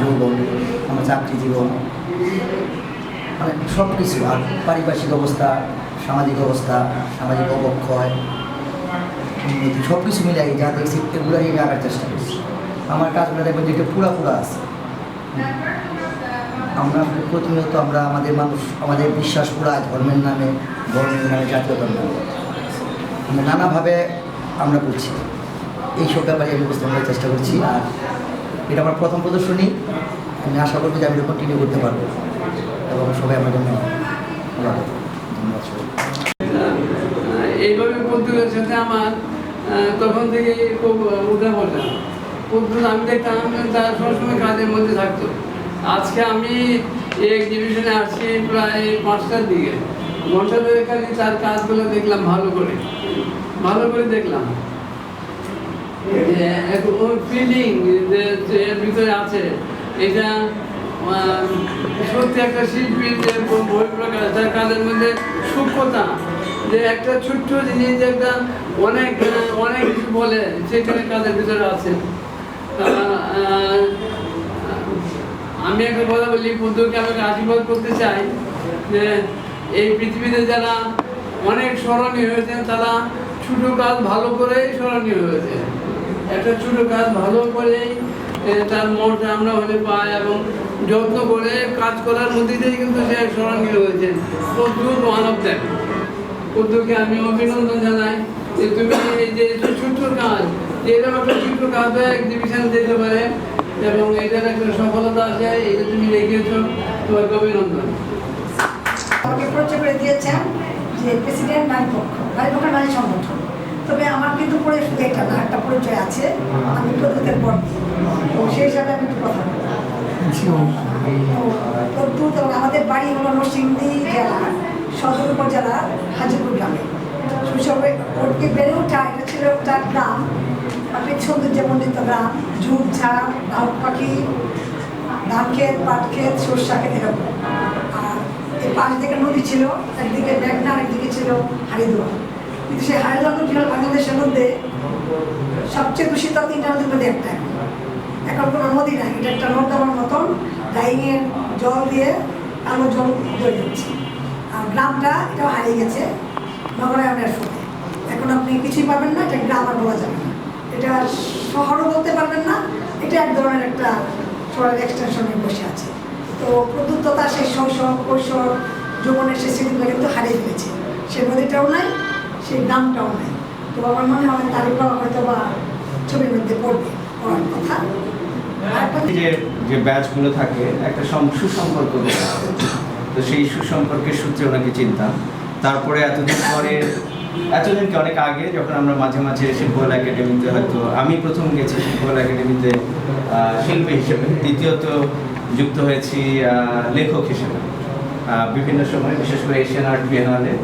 যৌবন আমার চাকরি জীবন মানে সব কিছু আর পারিপার্শ্বিক অবস্থা, সামাজিক অবস্থা, সামাজিক অবক্ষয়, উন্নতি সব কিছু মিলাই যা দেখছি, এগুলো আমি আঁকার চেষ্টা করছি। আমার কাজগুলো দেখবেন যে পুরা পুরা আছে। আমরা প্রতিনিয়ত আমরা আমাদের মানুষ, আমাদের বিশ্বাস পুরা ধর্মের নামে ধর্মের নামে জাতীয়তার নামে। আমরা নানাভাবে আমরা করছি। এইসব ব্যাপারে আমি উপস্থাপনের চেষ্টা করছি, আর এটা আমার প্রথম প্রদর্শনী। আমি আশা করব যে আমি কন্টিনিউ করতে পারব। এবং সবাই আমার জন্য এইভাবে পদ্মুলের সাথে আমার তখন থেকে খুব উঠা বসা পদ্মুল আমি দেখতাম তার সবসময় কাজের মধ্যে থাকতো। আজকে আমি এক্সিবিশনে আসছি প্রায় পাঁচটার দিকে। ঘণ্টা ধরে খালি তার কাজগুলো দেখলাম ভালো করে। ভালো করে দেখলাম। যে ফিলিং যে ভিতরে আছে। এটা সত্যি একটা যে বই প্রকাশ, তার কাজের মধ্যে সূক্ষ্মতা। যে একটা ছোট্ট জিনিস যে একটা অনেক অনেক কিছু বলে, সেখানে কাজের ভিতরে আছে। আমি একটা কথা বলি, বন্ধুকে আমাকে আশীর্বাদ করতে চাই যে এই পৃথিবীতে যারা অনেক স্মরণীয় হয়েছেন তারা ছোট কাজ ভালো করেই স্মরণীয় হয়েছে। একটা ছোট কাজ ভালো করেই তার মনটা আমরা হলে পাই এবং যত্ন করে কাজ করার মধ্যে দিয়েই কিন্তু সে স্মরণীয় হয়েছে। প্রচুর মানব দেয় উদ্যোগে আমি অভিনন্দন জানাই যে তুমি এই যে ছোট্ট কাজ এরকম একটা ছোট্ট কাজ এক্সিবিশন দিতে পারে এবং এটার একটা সফলতা আছে এটা তুমি রেখেছ তোমাকে অভিনন্দন। আমাকে পরিচয় করে দিয়েছেন যে প্রেসিডেন্ট নারী পক্ষ নারী পক্ষ নারী সংগঠন। তবে আমার কিন্তু পরে শুধু একটা না একটা পরিচয় আছে। আমি প্রদ্যুতের পর তো সেই হিসাবে আমি একটু কথা বলব। তো আমাদের বাড়ি হলো নরসিংদী জেলা সদর উপজেলার হাজিপুর গ্রামে। শৈশবে ওটি বেড়ে ওঠা এটা ছিল একটা গ্রাম। আপনি সৌন্দর্যমণ্ডিত গ্রাম ঝুপঝাড় ধান পাখি ধান ক্ষেত পাট ক্ষেত সর্ষা ক্ষেত এরকম। আর এই পাশ থেকে নদী ছিল একদিকে মেঘনা একদিকে ছিল হারিদুয়া কিন্তু সেই নদী হল বাংলাদেশের মধ্যে সবচেয়ে দূষিত তিনটা নদীর মধ্যে একটা। এখন কোনো নদী নাই, এটা একটা নর্দমার মতন ডাইংয়ের জল দিয়ে কালো জল বয়ে যাচ্ছে আর গ্রামটা এটাও হারিয়ে গেছে নগরায়নের ফলে এখন আপনি কিছুই পাবেন না, এটা গ্রাম আর বলা যাবে না। এটা শহরও বলতে পারবেন না, এটা এক ধরনের একটা শহরের এক্সটেনশনে বসে আছে। তো প্রদ্যুত্ততা সেই শৈশব, কৈশোর, যৌবনের সেই স্মৃতিগুলো কিন্তু হারিয়ে ফেলেছে। সেই নদীটাও নাই সেই গ্রামটাও নাই। তো আমার মনে হয় তারপর হয়তো বা ছবির মধ্যে পড়বে পড়ার কথা। যে যে ব্যাচগুলো থাকে, একটা সুসম্পর্ক তো সেই সুসম্পর্কের সূত্রে ওনাকে চিনতাম তারপরে এতদিন পরে এতদিনকে অনেক আগে যখন আমরা মাঝে মাঝে শিল্পকলা একাডেমিতে হয়তো, আমি প্রথম গেছি শিল্পকলা একাডেমিতে শিল্পী হিসেবে। দ্বিতীয়ত যুক্ত হয়েছি লেখক হিসেবে। বিভিন্ন সময়, বিশেষ করে এশিয়ান আর্ট বিএনআলে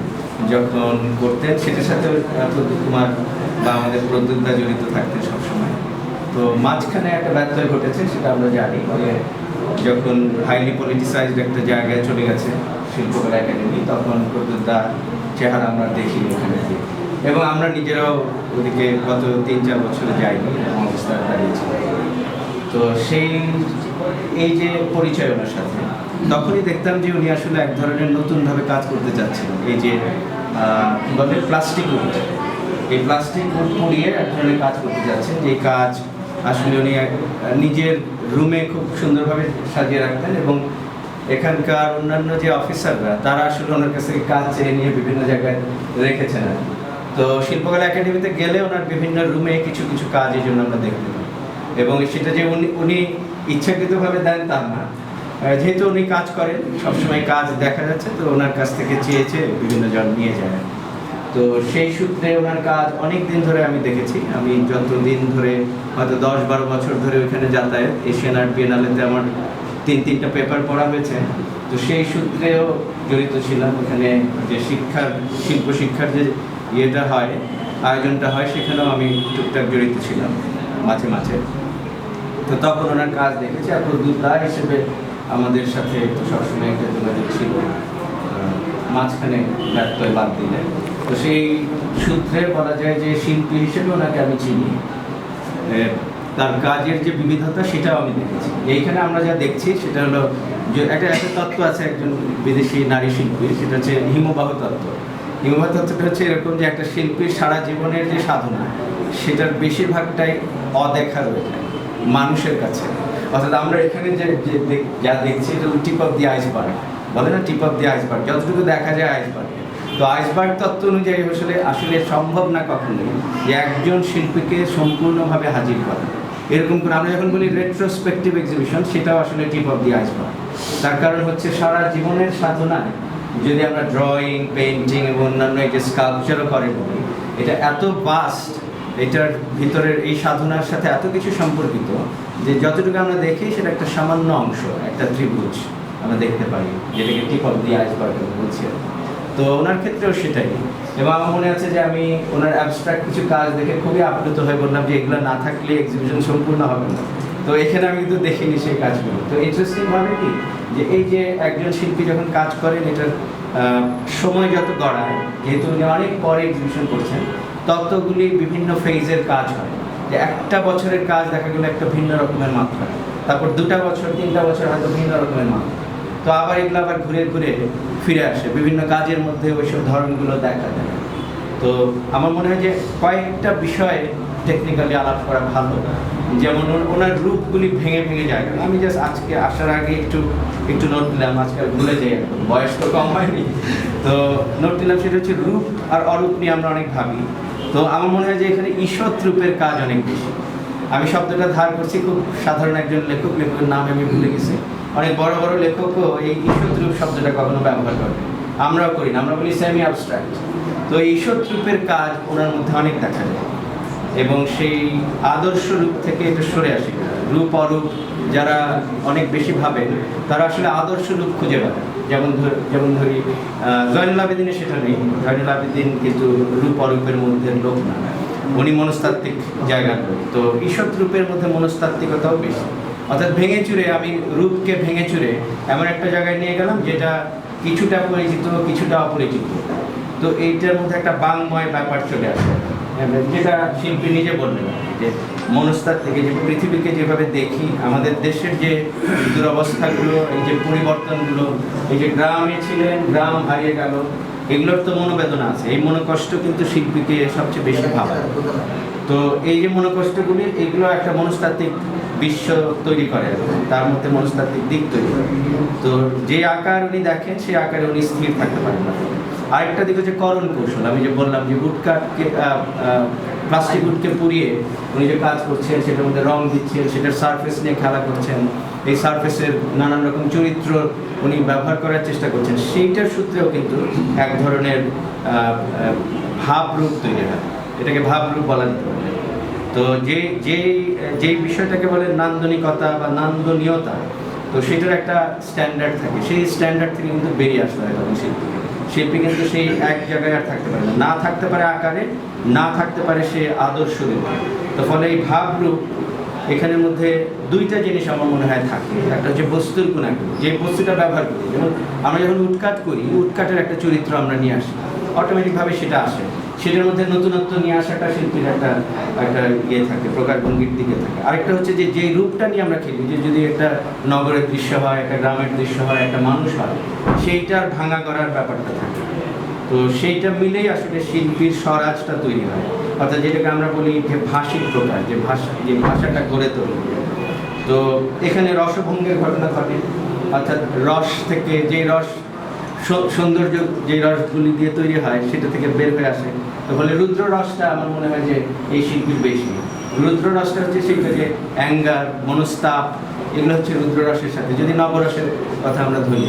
যখন করতেন, সেটার সাথে প্রদ্যুৎ কুমার বা আমাদের প্রদ্যুৎদা জড়িত থাকতেন সবসময়। তো মাঝখানে একটা ব্যত্যয় ঘটেছে, সেটা আমরা জানি যে যখন হাইলি পলিটিসাইজড একটা জায়গায় চলে গেছে, শিল্পকলা একাডেমি তখন প্রদ্যুৎদার চেহারা আমরা দেখি ওখানে এবং আমরা নিজেরাও ওদিকে গত তিন চার বছরে যাইনি, এরকম অবস্থা দাঁড়িয়েছিল তো সেই, এই যে পরিচয় ওনার সাথে তখনই দেখতাম যে উনি আসলে এক ধরনের নতুনভাবে কাজ করতে চাচ্ছেন এই যে বলে প্লাস্টিক উড এই প্লাস্টিক উড পুড়িয়ে এক ধরনের কাজ করতে যাচ্ছেন। যে কাজ আসলে উনি নিজের রুমে খুব সুন্দরভাবে সাজিয়ে রাখতেন এবং এখানকার অন্যান্য যে অফিসাররা তারা আসলে ওনার কাছে কাজ চেয়ে নিয়ে বিভিন্ন জায়গায় রেখেছেন তো শিল্পকলা একাডেমিতে গেলে ওনার বিভিন্ন রুমে কিছু কিছু কাজ এই জন্য আমরা দেখতে পাই। এবং সেটা যে উনি উনি ইচ্ছাকৃতভাবে দেন তা না। যেহেতু উনি কাজ করেন, সবসময় কাজ দেখা যাচ্ছে, তো ওনার কাছ থেকে চেয়ে চেয়ে বিভিন্ন জন নিয়ে যায় তো সেই সূত্রে ওনার কাজ অনেক দিন ধরে আমি দেখেছি। আমি যত দিন ধরে, হয়তো দশ বারো বছর ধরে ওইখানে যাতায়াত, এশিয়ান আর্ট বিএনআলেতে আমার তিন, তিনটা পেপার পড়া হয়েছে। তো সেই সূত্রেও জড়িত ছিলাম। ওখানে যে শিক্ষার, শিল্প শিক্ষার যে ইয়েটা হয়, আয়োজনটা হয়, সেখানেও আমি টুকটাক জড়িত ছিলাম, মাঝে মাঝে। তো তখন ওনার কাজ দেখেছি। আর প্রদ্যুৎদা হিসেবে আমাদের সাথে সবসময় একটা যোগাযোগ ছিল। মাঝখানে ব্যর্থয় বাদ দিলে। তো সেই সূত্রে বলা যায় যে শিল্পী হিসেবে ওনাকে আমি চিনি। তার কাজের যে বিবিধতা সেটাও আমি দেখেছি। এইখানে আমরা যা দেখছি সেটা হলো যে একটা একটা তত্ত্ব আছে একজন বিদেশি নারী শিল্পী, সেটা হচ্ছে হিমবাহ তত্ত্ব। হিমবাহ তত্ত্বটা হচ্ছে এরকম যে একটা শিল্পীর সারা জীবনের যে সাধনা, সেটার বেশিরভাগটাই অদেখা রয়ে যায় মানুষের কাছে। অর্থাৎ আমরা এখানে যে যে দেখছি এটা টিপ অফ দি আইসবার্গ বলে না টিপ অফ দি আইসবার্গ যতটুকু দেখা যায় আইসবার্গ তো আইসবার্গ তত্ত্ব অনুযায়ী আসলে আসলে সম্ভব না কখনোই যে একজন শিল্পীকে সম্পূর্ণভাবে হাজির করা। এরকম করে আমরা যখন বলি রেট্রোস্পেক্টিভ এক্সিবিশন সেটাও আসলে টিপ অফ দি আইসবার্গ তার কারণ হচ্ছে সারা জীবনের সাধনায় যদি আমরা ড্রয়িং পেন্টিং এবং অন্যান্য যে স্কাল্পচারও করে বলি, এটা এত বাস্ট এটার ভিতরের এই সাধনার সাথে এত কিছু সম্পর্কিত যে যতটুকু আমরা দেখি, সেটা একটা সামান্য অংশ, একটা ত্রিভুজ আমরা দেখতে পারি যেটাকে টিপ অফ দি আইসবার্গ বলছি। তো ওনার ক্ষেত্রেও সেটাই। এবং আমার মনে আছে যে আমি ওনার অ্যাবস্ট্রাক্ট কিছু কাজ দেখে খুবই আপ্লুত হয়ে বললাম যে এগুলো না থাকলে এক্সিবিশন সম্পূর্ণ হবে না। তো এখানে আমি কিন্তু দেখিনি সেই কাজগুলো। তো ইন্টারেস্টিং ভাবে কি? যে এই যে একজন শিল্পী যখন কাজ করেন, এটার সময় যত গড়ায়, যেহেতু উনি অনেক পরে এক্সিবিশন করছেন ততগুলি বিভিন্ন ফেজের কাজ হয়। যে একটা বছরের কাজ দেখা গেলো একটা ভিন্ন রকমের মাত্রা। তারপর দুটা বছর, তিনটা বছর হয়তো ভিন্ন রকমের মাত্রা। তো আবার এগুলো আবার ঘুরে ঘুরে ফিরে আসে। বিভিন্ন কাজের মধ্যে ওইসব ধরনগুলো দেখা যায়। তো আমার মনে হয় যে কয়েকটা বিষয়ে টেকনিক্যালি আলাপ করা ভালো। যেমন ওনার রূপগুলি ভেঙে ভেঙে যায়। আমি জাস্ট আজকে আসার আগে একটু একটু নোট নিলাম আজকাল ভুলে যাই একদম বয়স তো কম হয়নি। তো নোট নিলাম, সেটা হচ্ছে রূপ আর অরূপ নিয়ে আমরা অনেক ভাবি। তো আমার মনে হয় যে এখানে ঈশ্বর রূপের কাজ অনেক বেশি। আমি শব্দটা ধার করছি, খুব সাধারণ একজন লেখক, লেখকের নাম আমি ভুলে গেছি। অনেক বড় বড় লেখকও এই ঈশ্বর রূপ শব্দটা কখনো ব্যবহার করে আমরাও করি না, আমরা বলি সেমি অ্যাবস্ট্রাক্ট তো ঈষৎ রূপের কাজ ওনার মধ্যে অনেক দেখা যায়। এবং সেই আদর্শ রূপ থেকে এটা সরে আসে রূপ অরূপ যারা অনেক বেশি ভাবেন, তারা আসলে আদর্শ রূপ খুঁজে পায় যেমন যেমন ধরি জয়নুল আবেদিনে সেটা নেই। জয়নুল আবেদিন কিন্তু রূপ অরূপের মধ্যে লোক না। উনি মনস্তাত্ত্বিক জায়গার লোক তো ঈশ্বর রূপের মধ্যে মনস্তাত্ত্বিকতাও বেশি। অর্থাৎ ভেঙে চুরে, আমি রূপকে ভেঙে চুরে এমন একটা জায়গায় নিয়ে গেলাম যেটা কিছুটা পরিচিত, কিছুটা অপরিচিত। তো এইটার মধ্যে একটা বাংময় ব্যাপার চলে আসে। যেটা শিল্পী নিজে বললেন যে মনস্তার থেকে যে পৃথিবীকে যেভাবে দেখি, আমাদের দেশের যে দুরবস্থাগুলো, এই যে পরিবর্তনগুলো, এই যে গ্রামে ছিলেন, গ্রাম হারিয়ে গেল, এগুলোর তো মনোবেদনা আছে। এই মনোকষ্ট কিন্তু শিল্পীকে সবচেয়ে বেশি ভাবায়। তো এই যে মনোকষ্টগুলি, এগুলো একটা মনস্তাত্ত্বিক বিশ্ব তৈরি করে, তার মধ্যে মনস্তাত্ত্বিক দিক তৈরি করে। তো যে আকার উনি দেখেন, সেই আকারে উনি স্থির থাকতে পারেন না। আরেকটা দিক হচ্ছে করণ কৌশল। আমি যে বললাম যে উডকাটকে প্লাস্টিক উডকে পুড়িয়ে উনি যে কাজ করছেন, সেটার মধ্যে রং দিচ্ছেন, সেটার সারফেস নিয়ে খেলা করছেন, এই সারফেসের নানান রকম চরিত্র উনি ব্যবহার করার চেষ্টা করছেন, সেইটার সূত্রেও কিন্তু এক ধরনের ভাবরূপ তৈরি হয়। এটাকে ভাবরূপ বলা যেতে পারে। তো যে যেই যেই বিষয়টাকে বলে নান্দনিকতা বা নান্দনীয়তা, তো সেটার একটা স্ট্যান্ডার্ড থাকে। সেই স্ট্যান্ডার্ড থেকে কিন্তু বেরিয়ে আসতে হয় তখন শিল্পীকে। শিল্পী কিন্তু সেই এক জায়গায় আর থাকতে পারে না। থাকতে পারে আকারে, না থাকতে পারে সে আদর্শ তো ফলে এই ভাবরূপ এখানের মধ্যে দুইটা জিনিস আমার মনে হয় থাকে। একটা হচ্ছে বস্তুর গুণাগুণ। যে বস্তুটা ব্যবহার করি, যেমন আমরা যখন উৎকাট করি উৎকাটের একটা চরিত্র আমরা নিয়ে আসি অটোমেটিকভাবে সেটা আসে। সেটার মধ্যে নতুনত্ব নিয়ে আসাটা শিল্পীর একটা একটা ইয়ে থাকে প্রকারভঙ্গির দিকে থাকে। আরেকটা হচ্ছে যে, যেই রূপটা নিয়ে আমরা খেলি, যে যদি একটা নগরের দৃশ্য হয়, একটা গ্রামের দৃশ্য হয়, একটা মানুষ হয়, সেইটার ভাঙা করার ব্যাপারটা থাকে। তো সেইটা মিলেই আসলে শিল্পীর স্বরাজটা তৈরি হয়। অর্থাৎ যেটাকে আমরা বলি যে ভাষিক প্রকার, যে ভাষা, যে ভাষাটা গড়ে তোলে। তো এখানে রসভঙ্গের ঘটনা ঘটে। অর্থাৎ রস থেকে যে রস সৌন্দর্য যে রসগুলি দিয়ে তৈরি হয় সেটা থেকে বের হয়ে আসে। তাহলে রুদ্র রসটা আমার মনে হয় যে এই শিল্পীর বেশি। রুদ্র রসটা হচ্ছে সেটা যে অ্যাঙ্গার, মনস্তাপ, এগুলো হচ্ছে রুদ্র রসের সাথে। যদি নবরসের কথা আমরা ধরি।